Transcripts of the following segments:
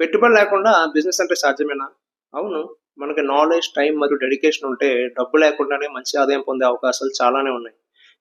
పెట్టుబడి లేకుండా బిజినెస్ అంటే సాధ్యమేనా? అవును. మనకి నాలెడ్జ్ టైం మరియు డెడికేషన్ ఉంటే డబ్బు లేకుండానే మంచి ఆదాయం పొందే అవకాశాలు చాలానే ఉన్నాయి.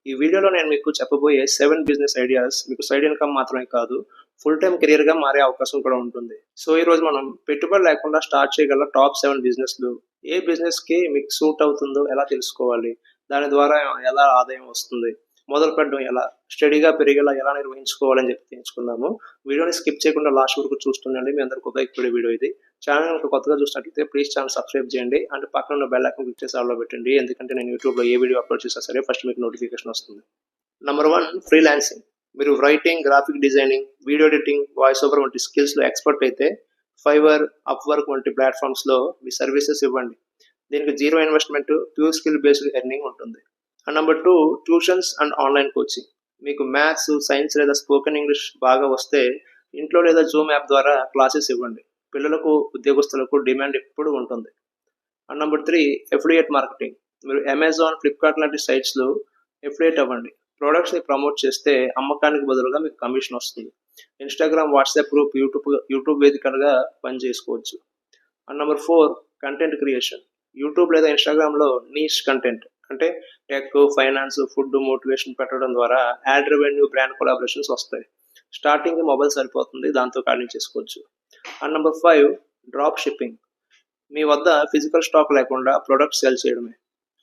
ఈ వీడియోలో నేను మీకు చెప్పబోయే సెవెన్ బిజినెస్ ఐడియాస్ మీకు సైడ్ ఇన్కమ్ మాత్రమే కాదు ఫుల్ టైం కెరియర్గా మారే అవకాశం కూడా ఉంటుంది. సో ఈరోజు మనం పెట్టుబడి లేకుండా స్టార్ట్ చేయగల టాప్ సెవెన్ బిజినెస్లు ఏ బిజినెస్కి మీకు సూట్ అవుతుందో ఎలా తెలుసుకోవాలి? దాని ద్వారా ఎలా ఆదాయం వస్తుంది? మొదలు పెట్టడం ఎలా స్టడీగా పెరిగేలా ఎలా నిర్వహించుకోవాలని చెప్పి తెలుసుకుందాము. వీడియోని స్కిప్ చేయకుండా లాస్ట్ వరకు చూస్తుండండి. మీ అందరికి ఉపయోగపడే వీడియో ఇది. ఛానల్ కొత్తగా చూసినట్లయితే ప్లీజ్ ఛానల్ సబ్స్క్రైబ్ చేయండి. అండ్ పక్కన ఉన్న బెల్ ఐకాన్ క్లిక్ చేసి ఆల్లో పెట్టండి. ఎందుకంటే నేను యూట్యూబ్లో ఏ వీడియో అప్లోడ్ చేసినా సరే ఫస్ట్ మీకు నోటిఫికేషన్ వస్తుంది. నెంబర్ వన్ ఫ్రీలాన్సింగ్ మీరు writing graphic designing video editing voice over వంటి స్కిల్స్లో ఎక్స్పర్ట్ అయితే ఫైవర్ అప్వర్క్ వంటి ప్లాట్ఫామ్స్లో మీ సర్వీసెస్ ఇవ్వండి. దీనికి zero investment pure skill based earning ఉంటుంది. And number two tuitions and online coaching మీకు మ్యాథ్స్ సైన్స్ లేదా స్పోకెన్ ఇంగ్లీష్ బాగా వస్తే ఇంట్లో లేదా జూమ్ యాప్ ద్వారా క్లాసెస్ ఇవ్వండి. పిల్లలకు ఉద్యోగస్తులకు డిమాండ్ ఎప్పుడు ఉంటుంది. And number three affiliate marketing మీరు అమెజాన్ ఫ్లిప్కార్ట్ లాంటి సైట్స్లో ఎఫ్లియేట్ అవ్వండి. ప్రోడక్ట్స్ని ప్రమోట్ చేస్తే అమ్మకానికి బదులుగా మీకు కమిషన్ వస్తుంది. Instagram WhatsApp group YouTube YouTube వేదికలుగా పని చేసుకోవచ్చు. And number four content creation YouTube లేదా ఇన్స్టాగ్రామ్లో నీష్ కంటెంట్ అంటే టెక్ ఫైనాన్స్ ఫుడ్ మోటివేషన్ పెట్టడం ద్వారా యాడ్ రెవెన్యూ బ్రాండ్ కొలాబరేషన్స్ వస్తాయి. స్టార్టింగ్ మొబైల్ సరిపోతుంది దాంతో ఖాళీ చేసుకోవచ్చు. And number five drop shipping. మీ వద్ద ఫిజికల్ స్టాక్ లేకుండా ప్రొడక్ట్ సేల్ చేయడమే.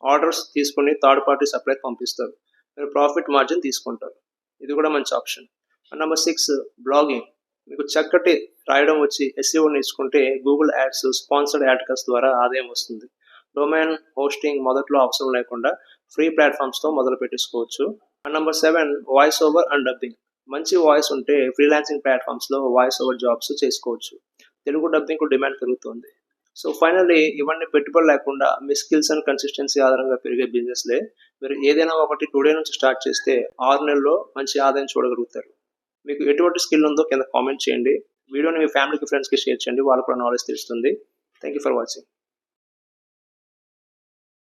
ఆర్డర్స్ తీసుకుని థర్డ్ పార్టీ సప్లై పంపిస్తారు. మీరు ప్రాఫిట్ మార్జిన్ తీసుకుంటారు. ఇది కూడా మంచి option. And number six blogging. మీకు చక్కటి రాయడం వచ్చి ఎస్సీఓ నేర్చుకుంటే గూగుల్ యాడ్స్ స్పాన్సర్డ్ యాడ్కస్ ద్వారా ఆదాయం వస్తుంది. డొమైన్ హోస్టింగ్ మొదట్లో అవసరం లేకుండా ఫ్రీ ప్లాట్ఫామ్స్తో మొదలు పెట్టేసుకోవచ్చు. And number seven voice over and dubbing మంచి వాయిస్ ఉంటే ఫ్రీలాన్సింగ్ ప్లాట్ఫామ్స్లో వాయిస్ ఓవర్ జాబ్స్ చేసుకోవచ్చు. తెలుగు డబ్బింగ్కు డిమాండ్ పెరుగుతుంది. సో ఫైనల్లీ ఇవన్నీ పెట్టుబడి లేకుండా మీ స్కిల్స్ అండ్ కన్సిస్టెన్సీ ఆధారంగా పెరిగే బిజినెస్లే మీరు ఏదైనా ఒకటి టుడే నుంచి స్టార్ట్ చేస్తే ఆరు నెలల్లో మంచి ఆదాయం చూడగలుగుతారు. మీకు ఎటువంటి స్కిల్ ఉందో కింద కామెంట్ చేయండి. వీడియోని మీ ఫ్యామిలీకి ఫ్రెండ్స్కి షేర్ చేయండి. వాళ్ళకు కూడా నాలెడ్జ్ తెలుస్తుంది. Thank you for watching